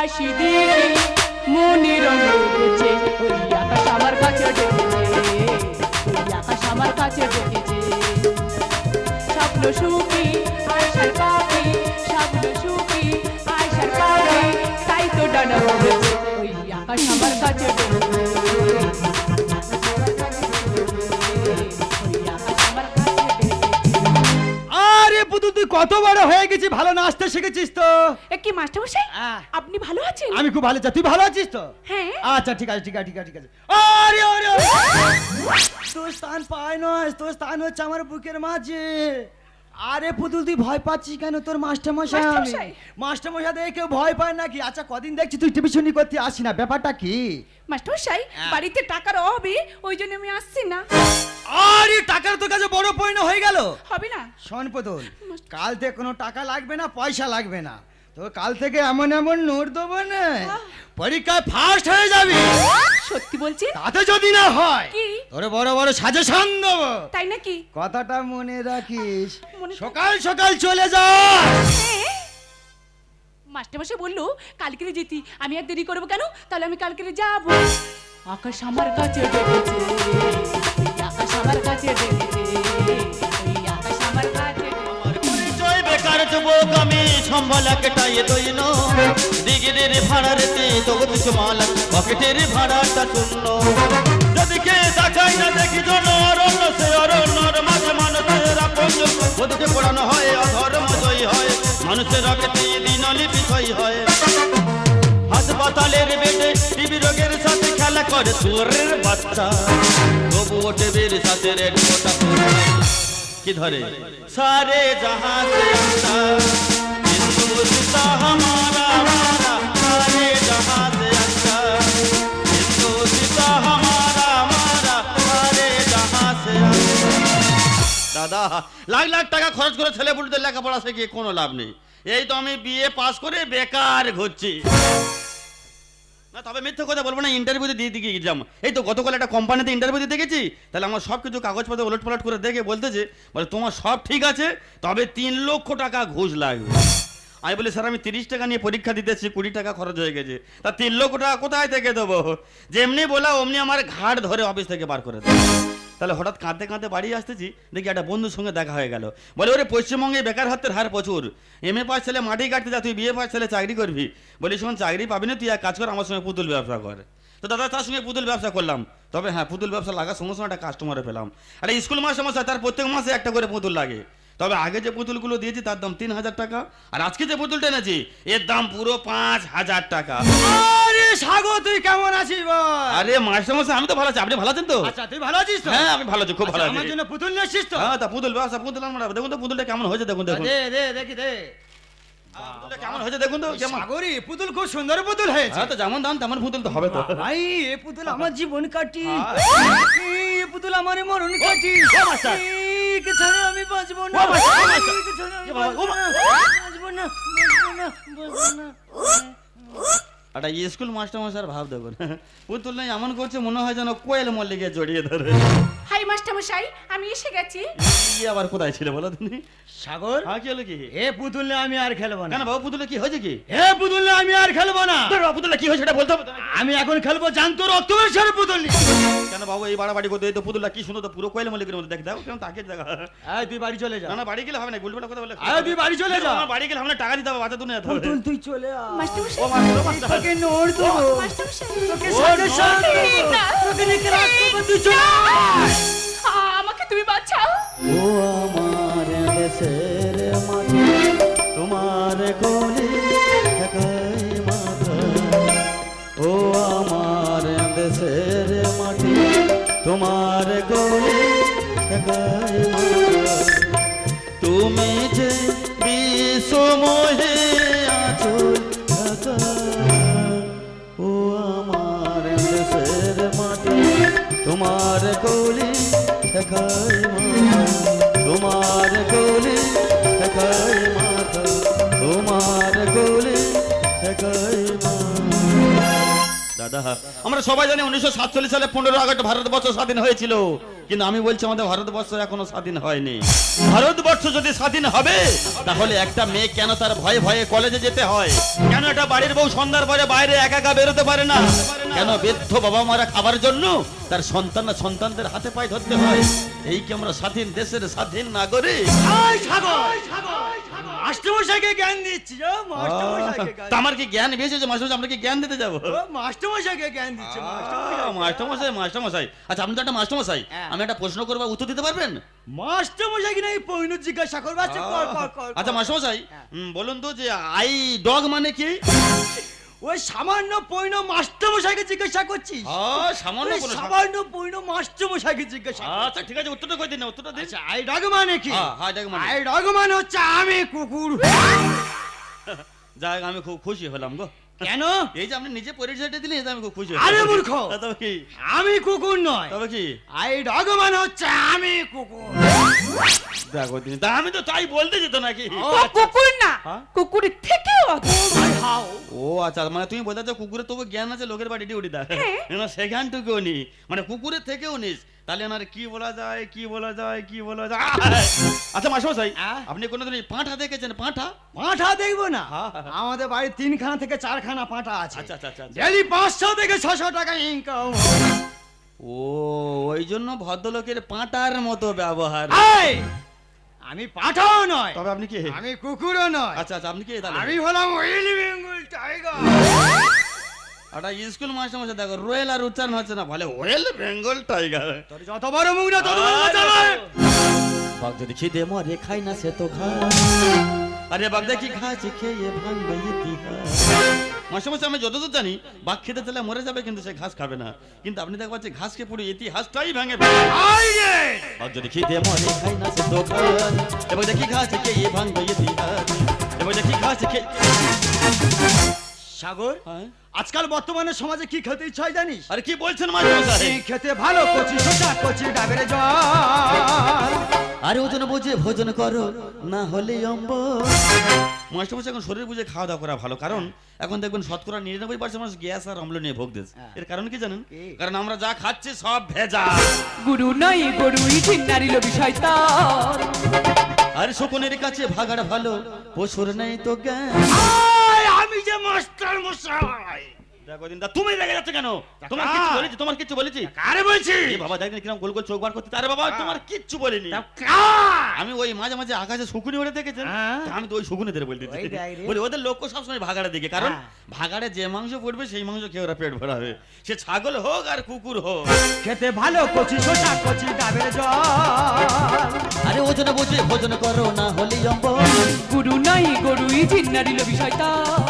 হাসি দিকে মনে রঙ উঠেছে। ওই আকাশ আমার কাছে ডেকেছে। ওই আকাশ আমার কাছে ডেকেছে। স্বপ্ন সুখী আয়সার পাখি। স্বপ্ন সুখী আয়সার পাখি। তাই তো ডানা উঠেছে ওই আকাশ আমার কাছে ডেকেছে। কত বড় হয়ে গেছি ভালো নাচতে শিখেছিস তো। এ কি মাস্টারমশাই? আহ। আপনি ভালো আছেন? আমি খুব ভালো আছি তুই ভালো আছিস তো? হ্যাঁ। আচ্ছা ঠিক আছে ঠিক আছে ঠিক আছে ঠিক আছে। আরে আরে আরে। তোর স্থান পায় নয় তোর স্থান হচ্ছে আমার বুকের মাঝে। আরে পুতুল তুই ভয় পাচ্ছিস কেন? তোর মাস্টার মশাই মাস্টারমশাই। মাস্টার মশাই দেখে কেউ ভয় পায় নাকি? আচ্ছা কদিন দেখছি তুই টিভিশনি করতে আসি না ব্যাপারটা কি? মাস্টার মশাই বাড়িতে টাকার অভাবে ওই জন্য আমি আসছি না। আরে টাকার তো কাছে বড় পয়না হয়ে গেল? হবে না। শোন পুতুল কাল থেকে কোনো টাকা লাগবে না পয়সা লাগবে না। তো কাল থেকে এমন এমন নোট দেবো না। পরীক্ষায় ফার্স্ট হয়ে যাবি। সত্যি বলছি তাতে যদি না হয় কি? তোরে বড় বড় সাজেশন দেবো। তাই নাকি? কথাটা মনে রাখিস। মনে- সকাল সকাল চলে যা। হ্যাঁ। মাস্টারমশাই বলল কালকে যেতি আমি আর দেরি করব কেন? তাহলে আমি কালকে যাব। আকাশ আমার কাছে ডেকেছে আকাশ আমার কাছে ডেকেছে। যুবক আমি সম্বল একটাই দইন। ডিগ্রির ভাড়ারেতে তবু কিছু মাল পকেটের ভাড়াটা শূন্য। যদি কে তাকাই না দেখি জন অরণ্য সে অরণ্যর মাঝে মানুষের আপন ওদিকে পড়ানো হয়, অধর্ম জয়ী হয়, মানুষের রকেটে দিনলি বিষয় হয়। হাসপাতালের বেডে টিবি রোগের সাথে খেলা করে সুরের বাচ্চা। তবু ওঠে বের সাথে রেড কোটা কি ধরে? সারে জাহাজ হামারা সারে জাহাজ দাদা, লাখ লাখ টাকা খরচ করে ছেলে বুলদের লেখাপড়া শিখিয়ে কোনো লাভ নেই। এই তো আমি বিয়ে পাশ করে বেকার ঘুরছি। না, তবে মিথ্যে কথা বলব না ইন্টারভিউতে দিয়ে দিকে এক্সাম এই তো গতকাল একটা কোম্পানিতে ইন্টারভিউ দিতে গেছি, তাহলে আমার সব কিছু কাগজপত্র ওলট পালট করে দেখে বলতেছে, বলে, তোমার সব ঠিক আছে, তবে তিন লক্ষ টাকা ঘুষ লাগবে। আমি বলি, স্যার, আমি তিরিশ টাকা নিয়ে পরীক্ষা দিতেছি কুড়ি টাকা খরচ হয়ে গেছে। তা তিন লক্ষ টাকা কোথায় থেকে দেবো? যেমনি বলা, অমনি আমার ঘাট ধরে অফিস থেকে বার করে দেয়। তাহলে হঠাৎ কাঁদতে কাঁদতে বাড়ি আসতেছি, দেখি একটা বন্ধুর সঙ্গে দেখা হয়ে গেল। বলে, ওরে পশ্চিমবঙ্গে বেকার হাতের হার প্রচুর। এম এ পাস ছেলে মাটি কাটতে যা, তুই বিয়ে পাস ছেলে চাকরি করবি। বলি, শোন, চাকরি পাবি না, তুই এক কাজ কর, আমার সঙ্গে পুতুল ব্যবসা কর। তো দাদা, তার সঙ্গে পুতুল ব্যবসা করলাম। তবে হ্যাঁ পুতুল ব্যবসা লাগার সঙ্গে সঙ্গে একটা কাস্টমারে পেলাম। আরে, স্কুল মাসে মাসে তার প্রত্যেক মাসে একটা করে পুতুল লাগে। তবে আগে যে পুতুলগুলো দিয়েছি তার দাম তিন হাজার টাকা আর আজকে যে পুতুলটা এনেছি এর দাম পুরো পাঁচ হাজার টাকা। আরে সাগর তুই কেমন আছিস বল? আরে মাস্টার মশাই আমি তো ভালো আছি। আপনি ভালো আছেন তো? আচ্ছা তুই ভালো আছিস তো? হ্যাঁ আমি ভালো আছি খুব ভালো আচ্ছা, আমার জন্য পুতুল নিয়ে আসছিস তো? হ্যাঁ তা পুতুল ব্যবসা পুতুল আমরা দেখুন তো পুতুলটা কেমন হয়েছে দেখুন দেখুন। দে দে দেখি দে। কেমন হয়েছে দেখুন তো সাগরি পুতুল খুব সুন্দর পুতুল হয়েছে। হ্যাঁ তো যেমন দাম তেমন পুতুল তো হবে তো। ভাই এ পুতুল আমার জীবন কাটি। হ্যাঁ। এ পুতুল আমার মরণ কাটি। ও মাস্টার। এই কে ছাড়া আমি বাঁচবো না। ও মাস্টার, ও মাস্টার। এই ছাড়া আমি এ বাবা, বাঁচবো না। বাঁচবো না বাঁচবো না একটা স্কুল মাস্টার মশাই ভাব ও তুলনায় এমন করছে মনে হয় যেন কোয়েল মল্লিকে জড়িয়ে ধরে। হাই মাস্টারমশাই আমি এসে গেছি। ই আবার কোথায় ছিল বলো তুমি? সাগর? হ্যাঁ কি হলো কি? এ পুতুল নিয়ে আমি আর খেলব না। কেন বাবু পুতুলে কি হয়েছে কি? এ পুতুল নিয়ে আমি আর খেলব না। ধরো, পুতুলে কি হয়েছে সেটা বলতে হবে আমি এখন খেলব জানতো রক্তবেশের পুতুল কেন বাবু এই বাড়াবাড়ি করতে এই তো পুতুলটা কি সুন্দর তো পুরো কোয়েল মল্লিকের মধ্যে দেখ দেখো কেমন তাকে দেখা। আয় তুই বাড়ি চলে যা। না না বাড়ি গেলে হবে না গুলবেলা কথা বলে। আয় তুই বাড়ি চলে যা। বাড়ি গেলে আমরা টাকা দিতে হবে বাচ্চা তুলে যেতে হবে। পুতুল তুই চলে আয়। মাস্টার, ও মাস্টার। তোকে নোড় দেবো মাস্টারমশাই তোকে না। দেবো তোকে নিয়ে রাখব তুই চলে তুমি বাঁচাও। ও আমার দেশের মাটি, তোমার কোলে ঠেকাই মাথা। ও আমার দেশের মাটি, তোমার কোলে মাথা। তুমি যে বিষমহে আছো, ঢাকা। ও আমার দেশের মাটি, তোমার কোলে ঠেকাই মাথা তোমার গোলে ঠেকাই মাথা তোমার গোলে ঠেকাই মাথা দাদা, আমরা সবাই জানি উনিশশো সাতচল্লিশ সালে পনেরো আগস্ট ভারতবর্ষ স্বাধীন হয়েছিল। কিন্তু আমি বলছি আমাদের ভারতবর্ষ এখনও স্বাধীন হয়নি। ভারতবর্ষ যদি স্বাধীন হবে, তাহলে একটা মেয়ে কেন তার ভয়ে ভয়ে কলেজে যেতে হয়? কেন একটা বাড়ির বউ সন্ধ্যার পরে বাইরে একা একা বেরোতে পারে না? কেন বৃদ্ধ বাবা মারা খাবার জন্য তার সন্তান সন্তানদের হাতে পায়ে ধরতে হয়? এই কি আমরা স্বাধীন দেশের স্বাধীন নাগরিক? মাস্টারমশাইকে জ্ঞান দিচ্ছি ও মাস্টারমশাইকে জ্ঞান তা আমার কি জ্ঞান বেশি হয়েছে? মাস্টারমশাই আমরা কি জ্ঞান দিতে যাব? ও মাস্টারমশাইকে জ্ঞান দিচ্ছে মাস্টারমশাই মাস্টারমশাই। আচ্ছা আপনি তো একটা মাস্টারমশাই। হ্যাঁ। আমি একটা প্রশ্ন করব উত্তর দিতে পারবেন? মাস্টারমশাই কি না এই পৈন জিজ্ঞাসা করবে? আচ্ছা কর কর কর আচ্ছা মাস্টারমশাই হ্যাঁ। বলুন তো যে আই ডগ মানে কি? ওই সামান্য পৈণ মাস্টারমশাইকে জিজ্ঞাসা করছিস? হ্যাঁ, সামান্য কোনো সামান্য পৈণ মাস্টারমশাইকে জিজ্ঞাসা আচ্ছা ঠিক আছে উত্তরটা কই দিন না, উত্তরটা দিন। আচ্ছা আই ডগ মানে কি? হ্যাঁ, হ্যাঁ, dog মানে। আই ডগ মানে হচ্ছে আমি কুকুর। যাক আমি খুব খুশি হলাম গো। কেন? এই যে আপনি নিজে পরিচয়টা দিলেন আমি খুব খুশি আরে মূর্খ! তবে কি? আমি কুকুর নয়। তবে কি? আই ডগ মানে হচ্ছে আমি কুকুর। দেখো দিন তা আমি তো তাই বলতে যেত নাকি? ও, ও কুকুর না কুকুর থেকে। হাও। ও আচ্ছা মানে তুমি বলতে চাচ্ছ কুকুরের তবু জ্ঞান আছে লোকের বাড়ি ডিউটি দা হ্যাঁ। না সেখানটুকুও নি মানে কুকুরের থেকেও নিস তাহলে আমার কি বলা যায় কি বলা যায় কি বলা যায়? আচ্ছা মাসমশাই হ্যাঁ? আপনি কোনোদিন এই পাঁঠা দেখেছেন? পাঁঠা? পাঁঠা দেখব না। আমাদের বাড়ির তিনখানা থেকে চারখানা পাঁঠা আছে। আচ্ছা আচ্ছা আচ্ছা আচ্ছা। ডেলি পাঁচশো থেকে ছশো টাকা ইনকাম ও ওই জন্য ভদ্রলোকের পাঁটার মতো ব্যবহার। আমি পাঠাও নয় তবে আপনি কি? আমি কুকুরও নয়। আচ্ছা আচ্ছা আপনি কি তাহলে? আমি হলাম ওয়েল বেঙ্গল টাইগার। একটা স্কুল মাস্টার মশাই দেখো রয়েল আর উচ্চারণ হচ্ছে না ভালো ওয়েল বেঙ্গল টাইগার। তোর যত বড় মুখ না তত বড় বাঘ যদি খিদে মরে খাই না সে তো খা আরে বাঘ দেখি। খাচ্ছে খেয়ে ভাঙবে ইতিহাস। মাসে মাসে আমি যতদূর জানি বাঘ খেতে চাইলে মরে যাবে কিন্তু সে ঘাস খাবে না। কিন্তু আপনি দেখতে পাচ্ছেন ঘাস খেয়ে পুরো ইতিহাসটাই ভেঙে! বাঘ যদি খিদে মরে খাই না সে তো খা এবার দেখি খাচ্ছে খেয়ে ভাঙবে ইতিহাস। এবার দেখি খাচ্ছে খেয়ে সাগর হ্যাঁ? আজকাল বর্তমানে সমাজে কি খেতে ইচ্ছা হয় জানিস? আরে কি বলছেন মাস্টার খেতে ভালো কচি সোজা কচি ডাবের জল আরে ওজন বুঝে ভোজন করো না হলে অম্ব মাস্টারমশাই এখন শরীর বুঝে খাওয়া দাওয়া করা ভালো। কারণ এখন দেখবেন শতকরা নিরানব্বই পার্সেন্ট মানুষ গ্যাস আর অম্ল নিয়ে ভোগতেছে হ্যাঁ। এর কারণ কি জানেন? কারণ আমরা যা খাচ্ছি সব ভেজা গুরু নয় গরুই চিন্নারিল বিষয় তার আর শকুনের কাছে ভাগাড় ভালো পশুর নেই তো জ্ঞান। মাস্টার মশাই। দেখো দিন তুমি রেগে যাচ্ছ কেন? তোমার কা? বলেছি তোমার কিচ্ছু বলেছি? কারে বলছি বাবা দেখ কিরম গোল গোল চোখ বার করতে আরে বাবা তোমার কিচ্ছু বলিনি। আমি ওই মাঝে মাঝে আকাশে শকুনি ওড়ে দেখেছেন হ্যাঁ। আমি তো ওই শকুনিদের বলতে ওই বলি ওদের লক্ষ্য সবসময় ভাগাড়ে দিকে। কারণ হ্যাঁ। ভাগাড়ে যে মাংস পড়বে সেই মাংস খেয়ে ওরা পেট ভরাবে সে ছাগল হোক আর কুকুর হোক। খেতে ভালো কচি সোজা কচি ডাবের জল। আরে ওজন বুঝে ভোজন করো না হলে অম্ব গুরু বিষয় তার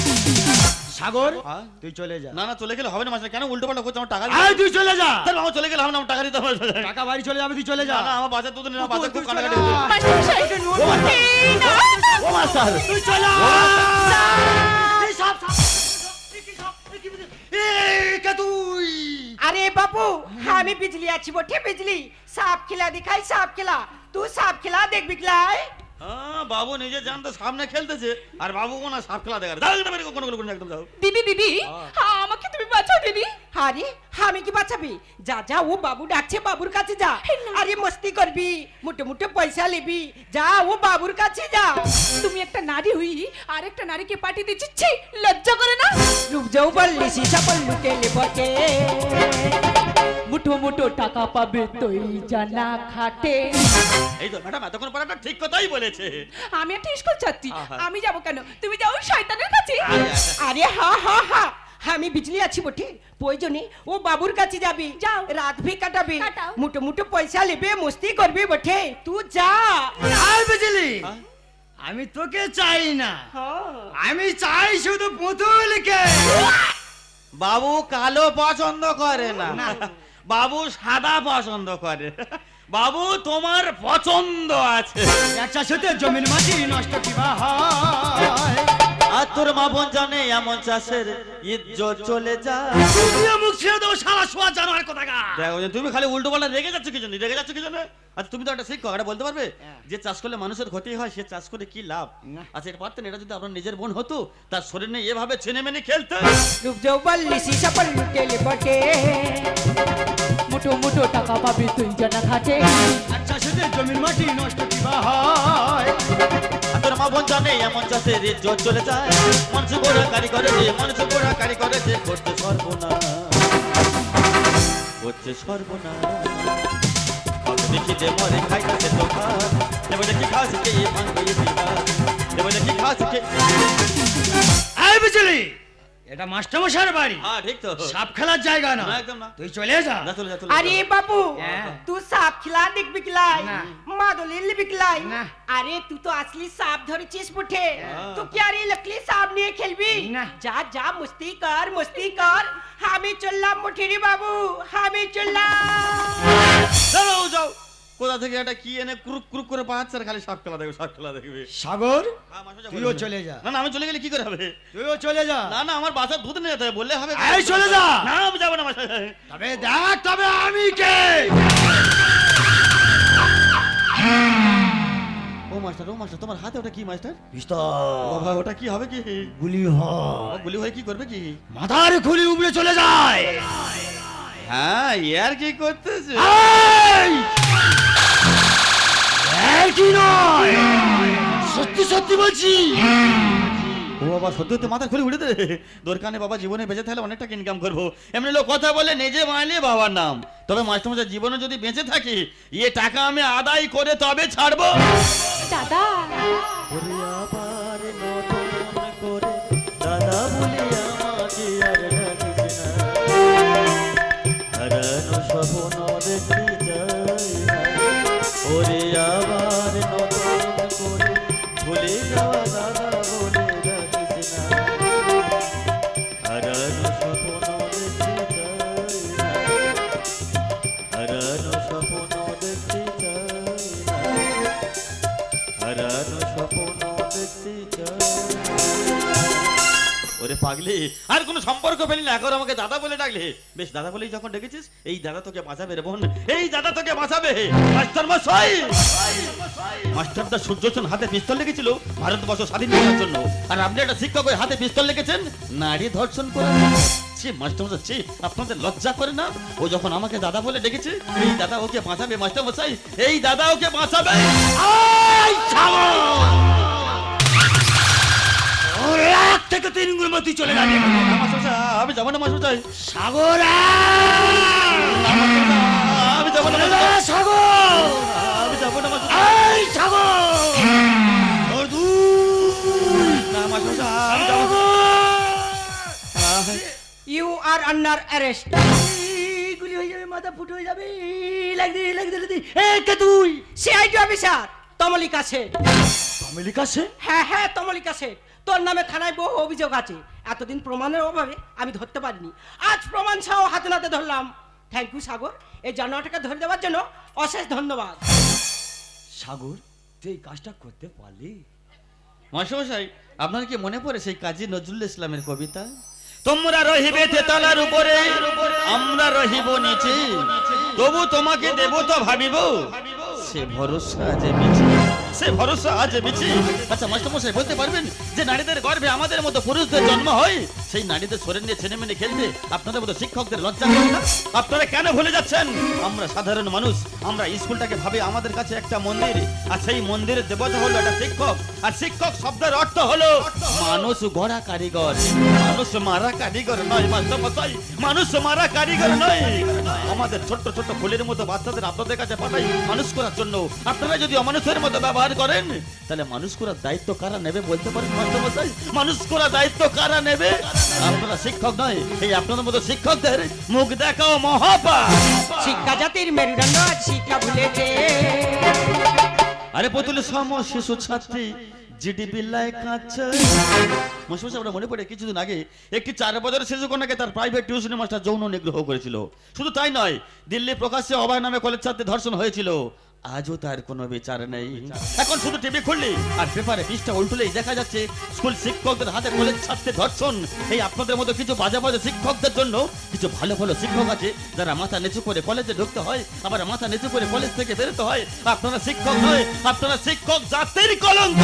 সাগর হ্যাঁ? তুই চলে যা না না চলে গেলে হবে না মাস্টার কেন উল্টো পাল্টা করছে আমার টাকা আয় তুই চলে যা তাহলে আমার চলে গেলে হবে না আমার টাকা দিতে হবে না টাকা বাড়ি চলে যাবে তুই চলে যা না আমার বাজার দুধ না তুই- বাজার তুই খুব চলে কাটাকাটি যা। হয়েছে। মাস্টারমশাই, ও মাস্টার। এই না। ও মাস্টার তুই চলে যা। এই সাপ, সাপ। এই কি সাপ? এই কি বিজলি? এই কে তুই अरे बापू हामी बिजली अच्छी बोठे बिजली सांप खिला दिखाई सांप खिला तू सांप खिला देख बिकलाय হ্যাঁ, বাবু নিজে জানতো সামনে খেলতেছে। আর বাবু কোন সাপ খেলা দেখার দাও না কোনো কোনো একদম যাও। দিদি দিদি আমাকে তুমি বাঁচাও দিদি। আরে আমি কি বাঁচাবি? যা যা ও বাবু ডাকছে বাবুর কাছে যা। আরে মস্তি করবি মুঠে মুঠে পয়সা নিবি। যা ও বাবুর কাছে যা। তুমি একটা নারী হই আর একটা নারীকে পাঠিয়ে দিচ্ছি ছি, লজ্জা করে না? রূপ যাও বললি সীসা পল্লু কেলে বটে মুঠো মুঠো টাকা পাবে তুই জানা খাটে। এই তো ম্যাডাম এতক্ষণ পর একটা ঠিক কথাই বলেছে। আমি একটা স্কুল ছাত্রী আমি যাব কেন? তুমি যাও শয়তানের কাছে। আরে হা হা হা। আমি বিজলি আছি বটে। প্রয়োজনে ও বাবুর কাছে যাবি। যাও। রাত ভি কাটাবি। মুঠো মুঠো পয়সা নেবে মস্তি করবি বটে। তুই যা। আর বুঝলি হ্যাঁ? আমি তোকে চাই না। হ্যাঁ আমি চাই শুধু পুতুলকে। বাবু কালো পছন্দ করে না। বাবু সাদা পছন্দ করে। বাবু, তোমার পছন্দ আছে। একটা সাথে জমির মাটি নষ্ট কিবা হয়। আর তোর মা বোন জানে এমন চাষের ইজ্জত চলে যায়। তুমিও মুখ ছেড়ে দেবো সারা শোয়া জানোয়ার কথা দেখো যে তুমি খালি উল্টো পাল্টা রেগে যাচ্ছ কি জন্য? রেগে যাচ্ছ কি জন্য? আচ্ছা তুমি তো একটা শিক্ষক এটা বলতে পারবে? যে চাষ করলে মানুষের ক্ষতি হয় সে চাষ করে কি লাভ। আচ্ছা এটা পারতেন? এটা যদি আপনার নিজের বোন হতো তার শরীর নিয়ে এভাবে ছেনে মেনে খেলতে? রূপ যৌবল্লি সীসা পল্লু টেলে বটে মুঠো মুঠো টাকা পাবি তুই জানা আচ্ছা সেদের জমির মাটি নষ্ট কি হয়। আর তোর মা বোন জানে, এমন চাষে রে জোর চলে যায়। মানুষ গোড়া কারি করেছে মানুষ গোড়া কারি করেছে করছে সর্বনা করছে সর্বনা দেখি যে মরে খাইতেছে তো খাস দেবো দেখি খাস কে ভাঙবে দেবো দেখি খাস কে এটা মাস্টারমশাইয়ের বাড়ি। হ্যাঁ ঠিক তো। সাপ খেলার জায়গা না। না, একদম না। তুই চলে যা। যা চলে যা চলে আরে বাবু হ্যাঁ। तू সাপ খেলা দেখবি কিলাই না। মাদলি লিবি কিলাই না। আরে তুই তো আসলি সাপ ধরেছিস মুঠে তুই কি আরে লকলি সাপ নিয়ে খেলবি? না। যা যা মস্তি কর মস্তি কর। আমি চললাম মুঠে রে বাবু আমি চললাম। যাও যাও। কোথা থেকে একটা কি এনে ক্রুক ক্রুক করে পাচ্ছে? আর খালি সাপ খেলা দেখবে সাপ খেলা দেখবে। সাগর তুইও চলে যা। না না আমি চলে গেলে কি করে হবে? তুইও চলে যা। না না আমার বাসার দুধ নিয়ে যেতে বললে হবে। এই চলে যা। না আমি যাব না সাহেব। তবে দেখ তবে আমি কে? ও মাস্টার ও মাস্টার তোমার হাতে ওটা কি মাস্টার? পিস্তল বাবা ওটা কি হবে কি? গুলি হয়। গুলি হয়ে কি করবে কি? মাথার খুলি উপরে চলে যায়। হ্যাঁ ইয়ার কি করতেছে? কি নয়? সত্যি সত্যি বলছি। ও বাবা সত্যি তো মাথা খুলে উঠে দে। দরকানে বাবা জীবনে বেঁচে থাকলে অনেক টাকা ইনকাম করব। এমনি লোক কথা বলে নিজে মাইলে বাবার নাম। তবে মাস্টারমশাই জীবনে যদি বেঁচে থাকি ইয়ে টাকা আমি আদায় করে তবে ছাড়বো। দাদা। ওরে পাগলি, আর কোনো সম্পর্ক পেলি না এখন আমাকে দাদা বলে ডাকলে। বেশ, দাদা বলেই যখন ডেকেছিস, এই দাদা তোকে বাঁচাবে রে বোন, এই দাদা তোকে বাঁচাবে। মাস্টার মশাই! মাস্টারটা সূর্যসেন হাতে পিস্তল লেগেছিল ভারতবর্ষ স্বাধীন করার জন্য। আর আপনি একটা শিক্ষক হাতে পিস্তল লেগেছেন নারী ধর্ষণ করে। ছি মাস্টার মশাই ছি আপনাদের লজ্জা করে না? ও যখন আমাকে দাদা বলে ডেকেছে এই দাদা ওকে বাঁচাবে মাস্টার মশাই? এই দাদা ওকে বাঁচাবে! এক থেকে তিন গুণ মতো চলে যাবে। আমি যাব না মাস্টার মশাই। সাগর আমি যাব না সাগর! আমি যাব না সাগর! আর আন্ডার অ্যারেস্ট গুলি হয়ে যাবে মাথা ফুটো হয়ে যাবে। লাগবে লাগবে লাগবে এ কে তুই? CID officer Tamalika Sheth. America সে হ্যাঁ হ্যাঁ তমলিকা শেঠ। তোর নামে থানায় বহু অভিযোগ আছে। এতদিন প্রমাণের অভাবে আমি ধরতে পারিনি। আজ প্রমাণ সহ হাতে নাতে ধরলাম। Thank you Sagar. এই জানোয়ারটাকে ধরে দেওয়ার জন্য অশেষ ধন্যবাদ। সাগর তুই এই কাজটা করতে পারলি? মাস্টারমশাই আপনার কি মনে পড়ে সেই কাজী নজরুল ইসলামের কবিতা? তোমরা রহিবে তেতলার উপরে, আমরা রহিব নিচে। তবু তোমাকে দেব তো ভাবিব, সে ভরসা যে মিছে। সে ভরসা আজ মিছে আচ্ছা মাস্টারমশাই, বলতে পারবেন যে নারীদের গর্ভে আমাদের মতো পুরুষদের জন্ম হয়? সেই নারীদের শরীর নিয়ে ছেলে মেনে খেলতে আপনাদের মতো শিক্ষকদের লজ্জা করে না? আপনারা কেন ভুলে যাচ্ছেন? আমরা সাধারণ মানুষ, আমরা স্কুলটাকে ভাবে আমাদের কাছে একটা মন্দির, আর সেই মন্দিরের দেবতা হলো একটা শিক্ষক। আর শিক্ষক শব্দের অর্থ হলো মানুষ গড়া কারিগর। মানুষ মারা কারিগর নয় মাস্টার মশাই মানুষ মারা কারিগর নয়। আমাদের ছোট্ট ছোট্ট ফুলের মতো বাচ্চাদের আপনাদের কাছে পাঠাই মানুষ করার জন্য। আপনারা যদি অমানুষের মতো ব্যবহার করেন তাহলে মানুষ করার দায়িত্ব কারা নেবে বলতে পারেন মাস্টার মশাই মানুষ করার দায়িত্ব কারা নেবে? আপনারা শিক্ষক নয় এই আপনাদের মতো শিক্ষকদের মুখ দেখাও মহাপা শিক্ষা জাতির মেরুদণ্ড শিক্ষা ভুলেছে। আরে পুতুল সম শিশু ছাত্রী জিডি বিল্লায় কাছে মশমশাই আমরা মনে পড়ে, কিছুদিন আগে একটি চার বছরের শিশু কন্যাকে তার প্রাইভেট টিউশনের মাস্টার যৌন নিগ্রহ করেছিল। শুধু তাই নয়, দিল্লি প্রকাশ্যে অভয় নামে কলেজ ছাত্রী ধর্ষণ হয়েছিল। আজও তার কোনো বিচার নেই। এখন শুধু টিভি খুললি। আর পেপারে পৃষ্ঠা উল্টলেই দেখা যাচ্ছে স্কুল শিক্ষকদের হাতে কলেজ ছাত্রদের ধর্ষণ। এই আপনাদের মতো কিছু বাজে বাজে শিক্ষকদের জন্য কিছু ভালো ভালো শিক্ষক আছে যারা মাথা নিচু করে কলেজে ঢুকতে হয় আবার মাথা নিচু করে কলেজ থেকে বেরোতে হয়। আপনারা শিক্ষক নয় আপনারা শিক্ষক জাতির কলঙ্ক।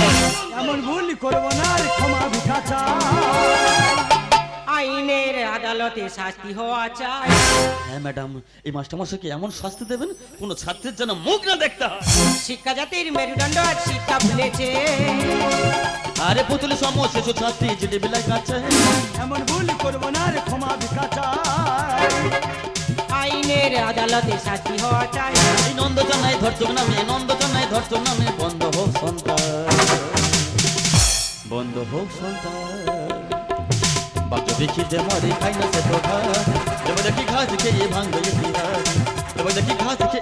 এমন ভুল করব না ক্ষমা ভিক্ষা চাই। আইনের আদালতে শাস্তি হওয়া চাই। হ্যাঁ ম্যাডাম এই মাস্টারমশাইকে এমন শাস্তি দেবেন কোনো ছাত্রের যেন মুখ না দেখতে হয়। শিক্ষা জাতির মেরুদণ্ড আর শিক্ষা ভুলেছে। আরে পুতুল সম শিশু ছাত্রী জিডি বিলাই কাছে এমন ভুল করব না রে ক্ষমা ভিক্ষা চাই। আইনের আদালতে শাস্তি হওয়া চাই। এই নন্দ জানাই ধরছক নামে নন্দ জানাই ধরছক নামে বন্ধ হোক সন্তান। বন্ধ হোক সন্তান। বাক্য দেখি যে মরে খাই না সে তো দেব দেখি ঘাট খেয়ে ভাঙবে ইতিহাস দেব দেখি খেয়ে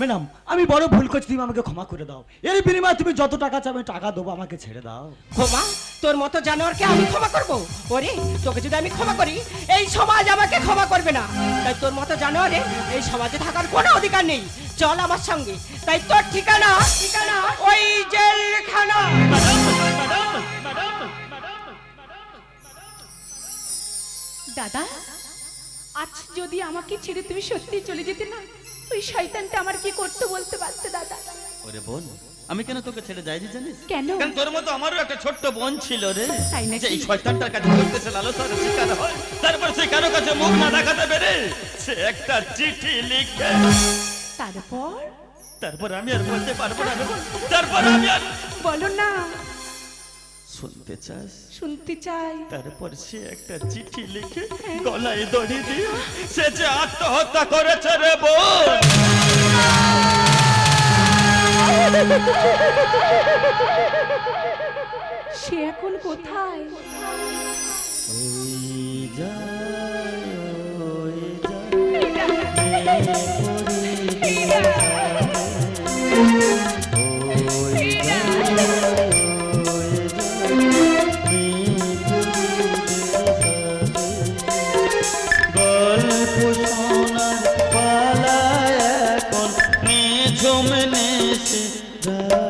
ম্যাডাম আমি বড় ভুল করছি তুমি আমাকে ক্ষমা করে দাও। এর বিনিময়ে তুমি যত টাকা চাবে টাকা দেবো আমাকে ছেড়ে দাও। ক্ষমা? তোর মতো জানোয়ারকে আমি ক্ষমা করব? ওরে তোকে যদি আমি ক্ষমা করি এই সমাজ আমাকে ক্ষমা করবে না। তাই তোর মতো জানোয়ারে এই সমাজে থাকার কোনো অধিকার নেই। চল আমার সঙ্গে। তাই তোর ঠিকানা ঠিকানা ওই জেলখানা। দাদা আজ যদি আমাকে ছেড়ে তুমি সত্যি চলে যেতে না ওই শয়তানটা আমার কি করতে বলতে পারতে দাদা? ওরে বোন আমি কেন তোকে ছেড়ে যাইনি জানিস? কেন? কারণ তোর মতো আমারও একটা ছোট্ট বোন ছিল রে। তাই নাকি? এই শয়তানটার কাছে করতেছে লালসার শিকার হয় তারপর সে কারও কাছে মুখ না দেখাতে পেরে সে একটা চিঠি লিখে। তারপর? তারপর আমি আর বলতে পারব না তারপর আমি আর বলো না। শুনতে চাস? শুনতে চাই। তারপর সে একটা চিঠি লিখে গলায় দড়ি দিয়ে সে যে আত্মহত্যা করেছে রে বোন। সে এখন কোথায়? झुमने से